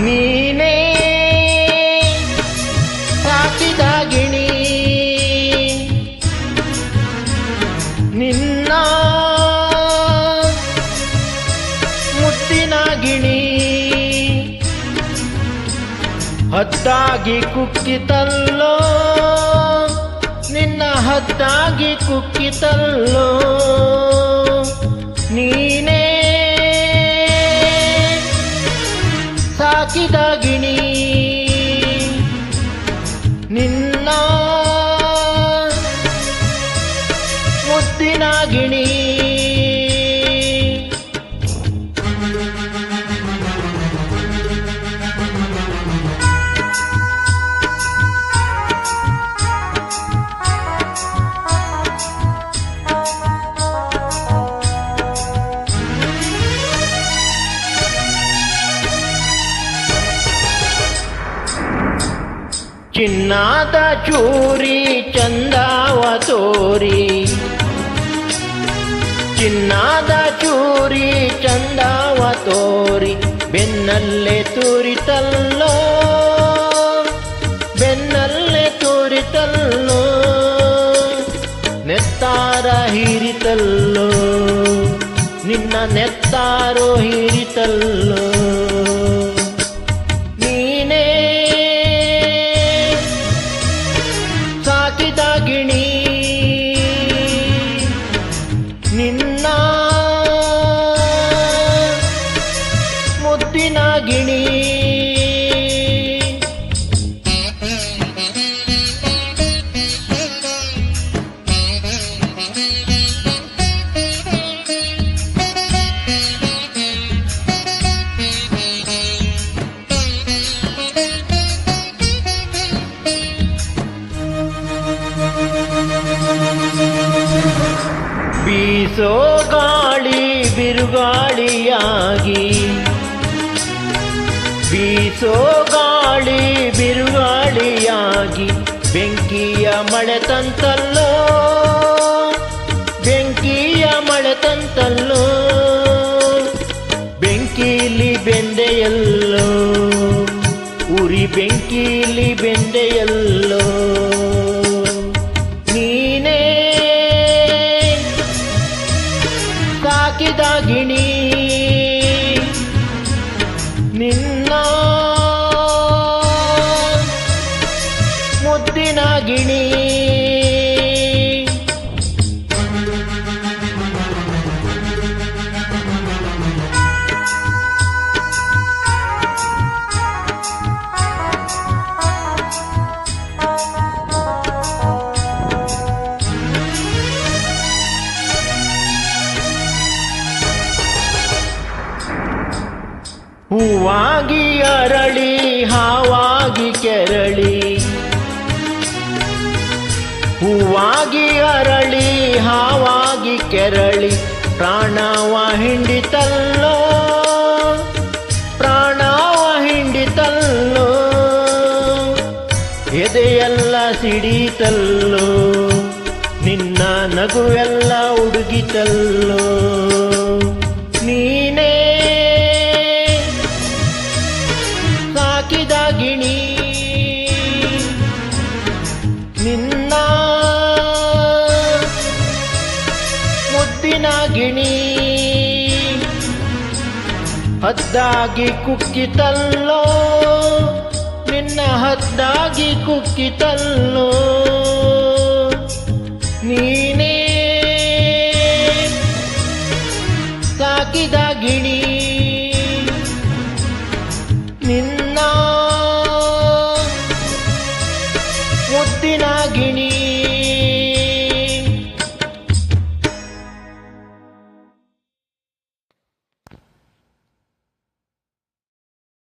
ನೀನೇ ಸಾಕಿದ ಗಿಣಿ. ನಿನ್ನ ಮುತ್ತಿನ ಗಿಣಿ. ಕುಕ್ಕಿ ಕುಕ್ಕಿತಲ್ಲೋ ನಿನ್ನ ಹದ್ದಾಗಿ ಕುಕ್ಕಿತಲ್ಲೋ. ನಿನ್ನ ಚಿನ್ನಾದ ಚೂರಿ, ಚಂದಾವ ತೋರಿ. ಚಿನ್ನಾದ ಚೂರಿ, ಚಂದಾವ ತೋರಿ. ಬೆನ್ನಲ್ಲೇ ತೂರಿತಲ್ಲೋ ಬೆನ್ನಲ್ಲೇ ತೂರಿತಲ್ಲೋ. ನೆತ್ತಾರ ಹೀರಿತಲ್ಲೋ, ನಿನ್ನ ನೆತ್ತಾರೋ ಹೀರಿತಲ್ಲೋ. ಗಿಣಿ ನಿನ್ನ ಮುದ್ದಿನ ಗಿಣಿ. ಬೀಸೋ ಗಾಳಿ ಬಿರುಗಾಳಿಯಾಗಿ. ಬೀಸೋ ಗಾಳಿ ಬಿರುಗಾಳಿಯಾಗಿ. ಬೆಂಕಿಯ ಮಳೆ ತಂತಲ್ಲೋ. ಬೆಂಕಿಯ ಮಳೆ ತಂತಲ್ಲೋ. ಬೆಂಕಿಲಿ ಬೆಂದೆಯಲ್ಲೋ. ಉರಿ ಬೆಂಕಿಲಿ ಬೆಂದೆಯಲ್ಲೋ. ಸಾಕಿದ ಗಿಣಿ ನಿನ್ನ ಮುದ್ದಿನ ಗಿಣಿ. ಹೂವಾಗಿ ಅರಳಿ, ಹಾವಾಗಿ ಕೆರಳಿ. ಹೂವಾಗಿ ಅರಳಿ, ಹಾವಾಗಿ ಕೆರಳಿ ಪ್ರಾಣವ ಹಿಂಡಿತಲ್ಲೋ ಪ್ರಾಣವ ಹಿಂಡಿತಲ್ಲೋ ಎದೆಯೆಲ್ಲ ಸಿಡಿತಲ್ಲೋ. ನಿನ್ನ ನಗುವೆಲ್ಲ ಉಡುಗಿತಲ್ಲೋ. ನೀನೇ ಸಾಕಿದ ಗಿಣಿ. ನಿನ್ನ ಮುದ್ದಿನ ಗಿಣಿ. ಹದ್ದಾಗಿ ಕುಕ್ಕಿತಲ್ಲೋ ನಿನ್ನ ಹದ್ದಾಗಿ ಕುಕ್ಕಿತಲ್ಲೋ.